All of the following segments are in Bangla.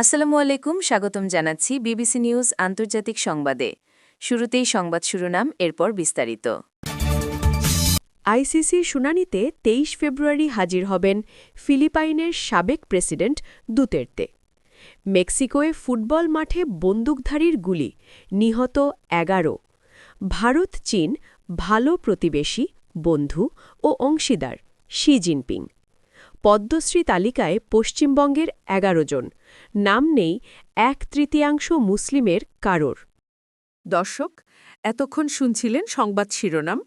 আসসালামু আলাইকুম, স্বাগতম জানাচ্ছি বিবিসি নিউজ আন্তর্জাতিক সংবাদে। শুরুতেই সংবাদ শিরোনাম, এরপর বিস্তারিত। আইসিসির শুনানিতে তেইশ ফেব্রুয়ারি হাজির হবেন ফিলিপাইনের সাবেক প্রেসিডেন্ট দুতের্তে। মেক্সিকোয় ফুটবল মাঠে বন্দুকধারীর গুলি, নিহত এগারো। ভারত চীন ভালো প্রতিবেশী, বন্ধু ও অংশীদার, শি জিনপিং। পদ্মশ্রী তালিকায় পশ্চিমবঙ্গের এগারো জন। নাম নেই এক তৃতীয়াংশ মুসলিমের কারোর। দর্শক, এতক্ষণ শুনছিলেন সংবাদ শিরোনাম।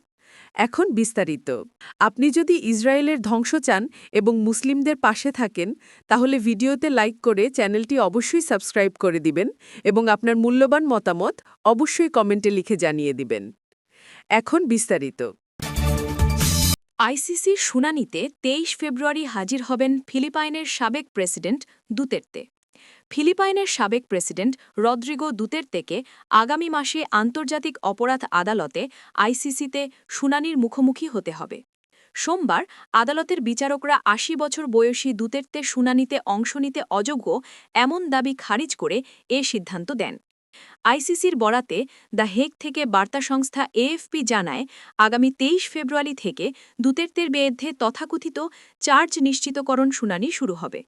এখন বিস্তারিত। আপনি যদি ইসরায়েলের ধ্বংস চান এবং মুসলিমদের পাশে থাকেন, তাহলে ভিডিওতে লাইক করে চ্যানেলটি অবশ্যই সাবস্ক্রাইব করে দিবেন এবং আপনার মূল্যবান মতামত অবশ্যই কমেন্টে লিখে জানিয়ে দিবেন। এখন বিস্তারিত। আইসিসির শুনানিতে তেইশ ফেব্রুয়ারি হাজির হবেন ফিলিপাইনের সাবেক প্রেসিডেন্ট দুতের্তে। ফিলিপাইনের সাবেক প্রেসিডেন্ট রদ্রিগো দুতের্তেকে আগামী মাসে আন্তর্জাতিক অপরাধ আদালতে আইসিসিতে শুনানির মুখোমুখি হতে হবে। সোমবার আদালতের বিচারকরা আশি বছর বয়সী দুতের্তের শুনানিতে অংশ নিতে অযোগ্য এমন দাবি খারিজ করে এ সিদ্ধান্ত দেন। আইসিসির বরাতে দ্য হেগ থেকে বার্তা সংস্থা এএফপি জানায়, আগামী তেইশ ফেব্রুয়ারি থেকে দুতের্তের বিরুদ্ধে তথাকথিত চার্জ নিশ্চিতকরণ শুনানি শুরু হবে।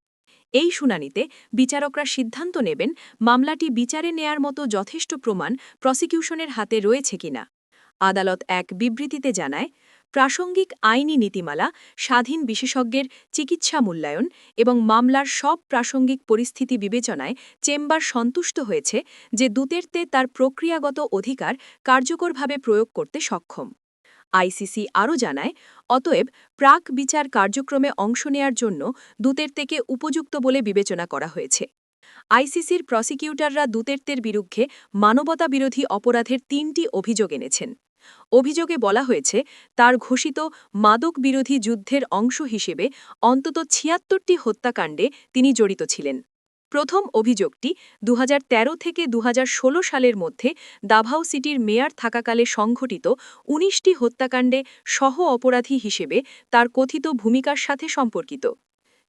এই শুনানিতে বিচারকরা সিদ্ধান্ত নেবেন মামলাটি বিচারে নেয়ার মতো যথেষ্ট প্রমাণ প্রসিকিউশনের হাতে রয়েছে কিনা। আদালত এক বিবৃতিতে জানায় প্রাসঙ্গিক আইনি নীতিমালা, স্বাধীন বিশেষজ্ঞের চিকিৎসা মূল্যায়ন এবং মামলার সব প্রাসঙ্গিক পরিস্থিতি বিবেচনায় চেম্বার সন্তুষ্ট হয়েছে যে দুতের্তে তার প্রক্রিয়াগত অধিকার কার্যকরভাবে প্রয়োগ করতে সক্ষম। আইসিসি আরও জানায়, অতএব প্রাক বিচার কার্যক্রমে অংশ নেয়ার জন্য দুতের্তেকে উপযুক্ত বলে বিবেচনা করা হয়েছে। আইসিসির প্রসিকিউটররা দুতের্তের বিরুদ্ধে মানবতা বিরোধী অপরাধের তিনটি অভিযোগ এনেছেন। অভিযোগে বলা হয়েছে, তার ঘোষিত মাদক বিরোধী যুদ্ধের অংশ হিসেবে অন্তত ছিয়াত্তরটি হত্যাকাণ্ডে তিনি জড়িত ছিলেন। প্রথম অভিযোগটি দুহাজার তেরো থেকে দুহাজার ষোলো সালের মধ্যে দাভাও সিটির মেয়র থাকাকালে সংঘটিত ১৯টি হত্যাকাণ্ডে সহ অপরাধী হিসেবে তার কথিত ভূমিকার সাথে সম্পর্কিত।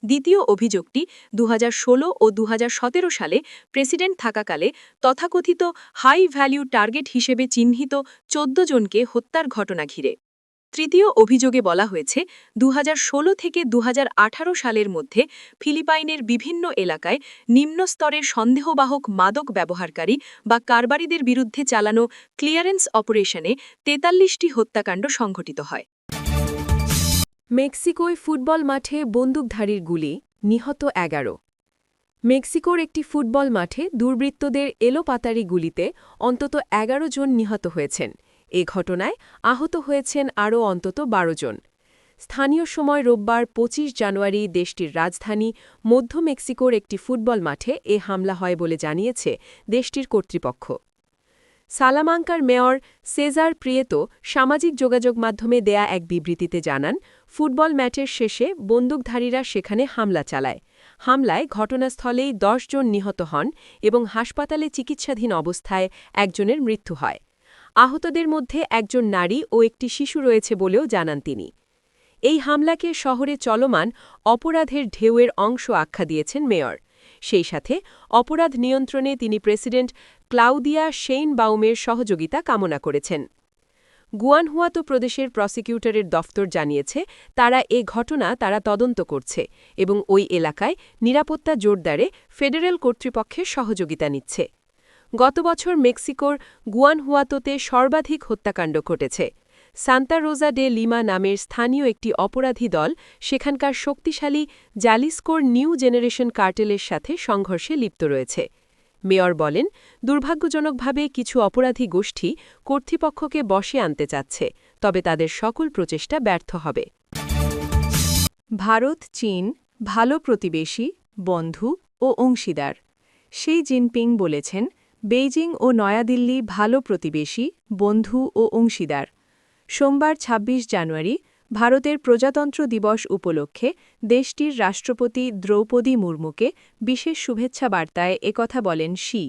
দ্বিতীয় অভিযোগটি দু হাজার ষোলো ও দু হাজার সতেরো সালে প্রেসিডেন্ট থাকাকালে তথাকথিত হাই ভ্যালিউ টার্গেট হিসেবে চিহ্নিত চোদ্দ জনকে হত্যার ঘটনা ঘিরে। তৃতীয় অভিযোগে বলা হয়েছে, দুহাজার ষোলো থেকে দুহাজার আঠারো সালের মধ্যে ফিলিপাইনের বিভিন্ন এলাকায় নিম্ন স্তরের সন্দেহবাহক মাদক ব্যবহারকারী বা কারবারিদের বিরুদ্ধে চালানো ক্লিয়ারেন্স অপারেশনে তেতাল্লিশটি হত্যাকাণ্ড সংঘটিত হয়। মেক্সিকোয় ফুটবল মাঠে বন্দুকধারীর গুলি, নিহত এগারো। মেক্সিকোর একটি ফুটবল মাঠে দুর্বৃত্তদের এলোপাতারি গুলিতে অন্তত এগারো জন নিহত হয়েছেন। এ ঘটনায় আহত হয়েছেন আরও অন্তত বারো জন। স্থানীয় সময় রোববার ২৫ জানুয়ারি দেশটির রাজধানী মধ্য মেক্সিকোর একটি ফুটবল মাঠে এ হামলা হয় বলে জানিয়েছে দেশটির কর্তৃপক্ষ। সালামাঙ্কার মেয়র সেজার প্রিয়েতো সামাজিক যোগাযোগ মাধ্যমে দেয়া এক বিবৃতিতে জানান ফুটবল ম্যাচের শেষে বন্দুকধারীরা সেখানে হামলা চালায়। হামলায় ঘটনাস্থলেই জন নিহত হন এবং হাসপাতালে চিকিৎসাধীন অবস্থায় একজনের মৃত্যু হয়। আহতদের মধ্যে একজন নারী ও একটি শিশু রয়েছে বলেও জানান তিনি। এই হামলাকে শহরে চলমান অপরাধের ঢেউয়ের অংশ আখ্যা দিয়েছেন মেয়র। সেই সাথে অপরাধ নিয়ন্ত্রণে তিনি প্রেসিডেন্ট ক্লাউদিয়া শেইন বাউমের সহযোগিতা কামনা করেছেন। গুয়ানহুয়াতো প্রদেশের প্রসিকিউটরের দফতর জানিয়েছে, তারা এ ঘটনা তারা তদন্ত করছে এবং ওই এলাকায় নিরাপত্তা জোরদারে ফেডারেল কর্তৃপক্ষের সহযোগিতা নিচ্ছে। গত বছর মেক্সিকোর গুয়ানহুয়াতোতে সর্বাধিক হত্যাকাণ্ড ঘটেছে। সান্তা রোজা ডে লিমা নামের স্থানীয় একটি অপরাধী দল সেখানকার শক্তিশালী জালিস্কোর নিউ জেনারেশন কার্টেলের সাথে সংঘর্ষে লিপ্ত রয়েছে। মেয়র বলেন, দুর্ভাগ্যজনকভাবে কিছু অপরাধী গোষ্ঠী কর্তৃপক্ষকে বসে আনতে চাচ্ছে, তবে তাদের সকল প্রচেষ্টা ব্যর্থ হবে। ভারত, চীন, ভালো প্রতিবেশী, বন্ধু ও অংশীদার। সেই জিনপিং বলেছেন, বেইজিং ও নয়াদিল্লি ভালো প্রতিবেশী, বন্ধু ও অংশীদার। সোমবার ২৬ জানুয়ারি ভারতের প্রজাতন্ত্র দিবস উপলক্ষে দেশটির রাষ্ট্রপতি দ্রৌপদী মুর্মুকে বিশেষ শুভেচ্ছা বার্তায় একথা বলেন শি।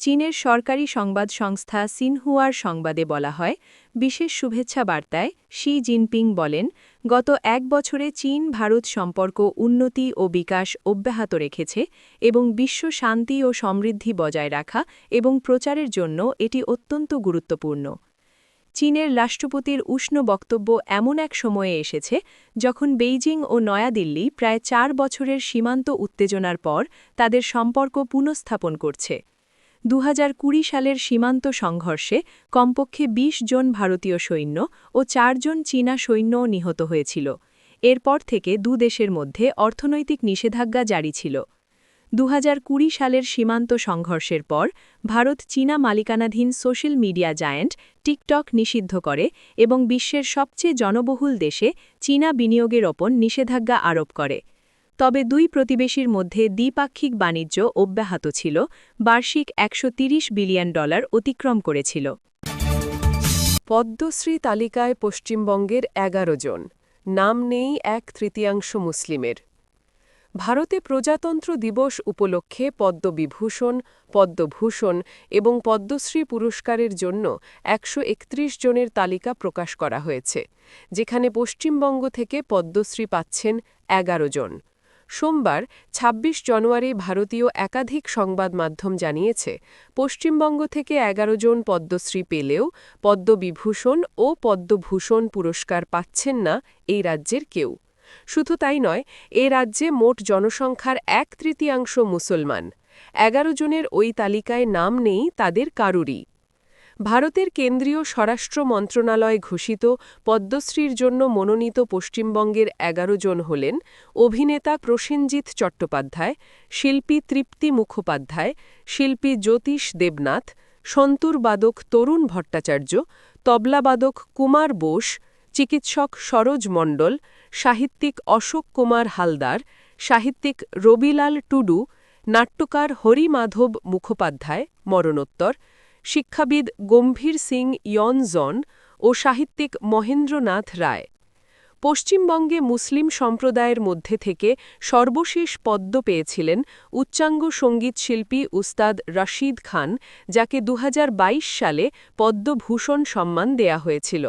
চীনের সরকারি সংবাদ সংস্থা সিনহুয়ার সংবাদে বলা হয়, বিশেষ শুভেচ্ছা বার্তায় শি জিনপিং বলেন, গত এক বছরে চীন, ভারত সম্পর্ক উন্নতি ও বিকাশ অব্যাহত রেখেছে এবং বিশ্ব শান্তি ও সমৃদ্ধি বজায় রাখা এবং প্রচারের জন্য এটি অত্যন্ত গুরুত্বপূর্ণ। চীনের রাষ্ট্রপতির উষ্ণ বক্তব্য এমন এক সময়ে এসেছে যখন বেইজিং ও নয়াদিল্লি প্রায় চার বছরের সীমান্ত উত্তেজনার পর তাদের সম্পর্ক পুনঃস্থাপন করছে। দু হাজার কুড়ি সালের সীমান্ত সংঘর্ষে কমপক্ষে ২০ জন ভারতীয় সৈন্য ও চারজন চীনা সৈন্যও নিহত হয়েছিল। এরপর থেকে দু দেশের মধ্যে অর্থনৈতিক নিষেধাজ্ঞা জারি ছিল। দু হাজার কুড়ি সালের সীমান্ত সংঘর্ষের পর ভারত চীনা মালিকানাধীন সোশ্যাল মিডিয়া জায়ান্ট টিকটক নিষিদ্ধ করে এবং বিশ্বের সবচেয়ে জনবহুল দেশে চীনা বিনিয়োগের ওপর নিষেধাজ্ঞা আরোপ করে। তবে দুই প্রতিবেশীর মধ্যে দ্বিপাক্ষিক বাণিজ্য অব্যাহত ছিল, বার্ষিক একশো বিলিয়ন ডলার অতিক্রম করেছিল। পদ্মশ্রী তালিকায় পশ্চিমবঙ্গের এগারো জন, নাম নেই এক তৃতীয়াংশ মুসলিমের। ভারতে প্রজাতন্ত্র দিবস উপলক্ষে পদ্মবিভূষণ, পদ্মভূষণ এবং পদ্মশ্রী পুরস্কারের জন্য একশো একত্রিশ জনের তালিকা প্রকাশ করা হয়েছে, যেখানে পশ্চিমবঙ্গ থেকে পদ্মশ্রী পাচ্ছেন এগারো জন। সোমবার ২৬ জানুয়ারি ভারতীয় একাধিক সংবাদ মাধ্যম জানিয়েছে, পশ্চিমবঙ্গ থেকে এগারো জন পদ্মশ্রী পেলেও পদ্মবিভূষণ ও পদ্মভূষণ পুরস্কার পাচ্ছেন না এই রাজ্যের কেউ। শুধু তাই নয়, এ রাজ্যে মোট জনসংখ্যার এক তৃতীয়াংশ মুসলমান। এগারো জনের ওই তালিকায় নাম নেই, তাদের কারুরই। ভারতের কেন্দ্রীয় স্বরাষ্ট্র মন্ত্রণালয় ঘোষিত পদ্মশ্রীর জন্য মনোনীত পশ্চিমবঙ্গের এগারো জন হলেন অভিনেতা প্রসেনজিৎ চট্টোপাধ্যায়, শিল্পী তৃপ্তি মুখোপাধ্যায়, শিল্পী জ্যোতিষ দেবনাথ সন্তুরবাদক তরুণ ভট্টাচার্য তবলাবাদক কুমার বোস চিকিৎসক সরোজ মণ্ডল, সাহিত্যিক অশোক কুমার হালদার, সাহিত্যিক রবিলাল টুডু, নাট্যকার হরিমাধব মুখোপাধ্যায় মরণোত্তর, শিক্ষাবিদ গম্ভীর সিং ইয়নজন ও সাহিত্যিক মহেন্দ্রনাথ রায়। পশ্চিমবঙ্গে মুসলিম সম্প্রদায়ের মধ্যে থেকে সর্বশেষ পদ্ম পেয়েছিলেন উচ্চাঙ্গ সঙ্গীতশিল্পী উস্তাদ রশিদ খান, যাকে দুহাজার বাইশ সালে পদ্মভূষণ সম্মান দেয়া হয়েছিল।